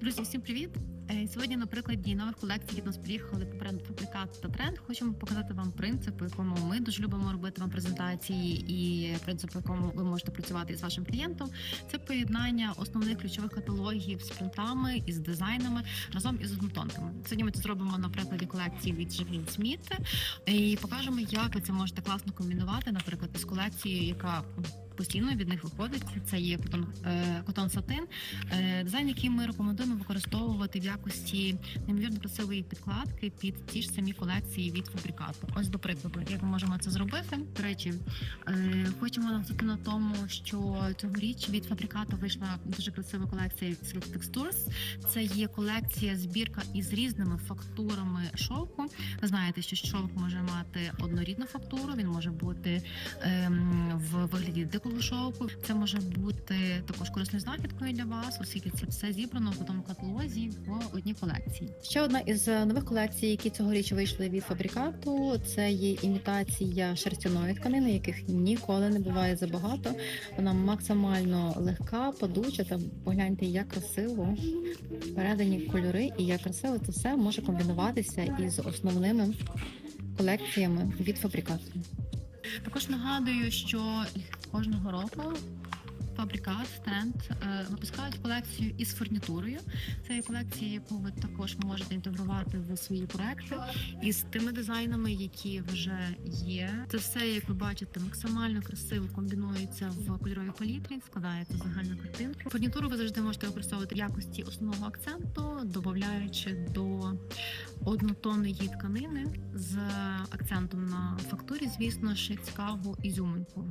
Друзі, всім привіт! Е, Сьогодні на прикладі нових колекцій від нас приїхали по бренду Фабрикат та Тренд. Хочемо показати вам принцип, по якому ми дуже любимо робити вам презентації, і принцип, якому ви можете працювати з вашим клієнтом. Це поєднання основних ключових каталогів з принтами і з дизайнами разом із однотонками. Сьогодні ми це зробимо на прикладі колекції від Жевін Сміт і покажемо, як ви це можете класно комбінувати, наприклад, із колекцією, яка постійно від них виходить. Це є котон, е, котон сатин. Е, Дизайн, який ми рекомендуємо використовувати в якості неймовірно красивої підкладки під ті ж самі колекції від фабрикату. Ось до прикладу, як ми можемо це зробити. До речі, е, хочемо наголосити на тому, що цьогоріч від фабрикату вийшла дуже красива колекція Silk Textures. Це є колекція збірка із різними фактурами шовку. Ви знаєте, що шовк може мати однорідну фактуру, він може бути ем, в вигляді дикого шовку. Це може бути також корисною знахідкою для вас, оскільки це все зібрано в одному каталозі в одній колекції. Ще одна із е, нових колекцій, які цьогоріч вийшли від фабрикату, це є імітація шерстяної тканини, яких ніколи не буває забагато. Вона максимально легка, падуча. Та погляньте, як красиво передані кольори, і як красиво це все може комбінуватися із основними колекціями від фабрикату. Також нагадую, що кожного року фабрикат тренд е, випускають колекцію із фурнітурою. Це є колекція, яку ви також можете інтегрувати в свої проекти із тими дизайнами, які вже є. Це все, як ви бачите, максимально красиво комбінується в кольоровій палітрі, складається загальна картинка. Фурнітуру ви завжди можете використовувати в якості основного акценту, додаючи до однотонної тканини з акцентом на фактурі, звісно ж, цікаву ізюминку.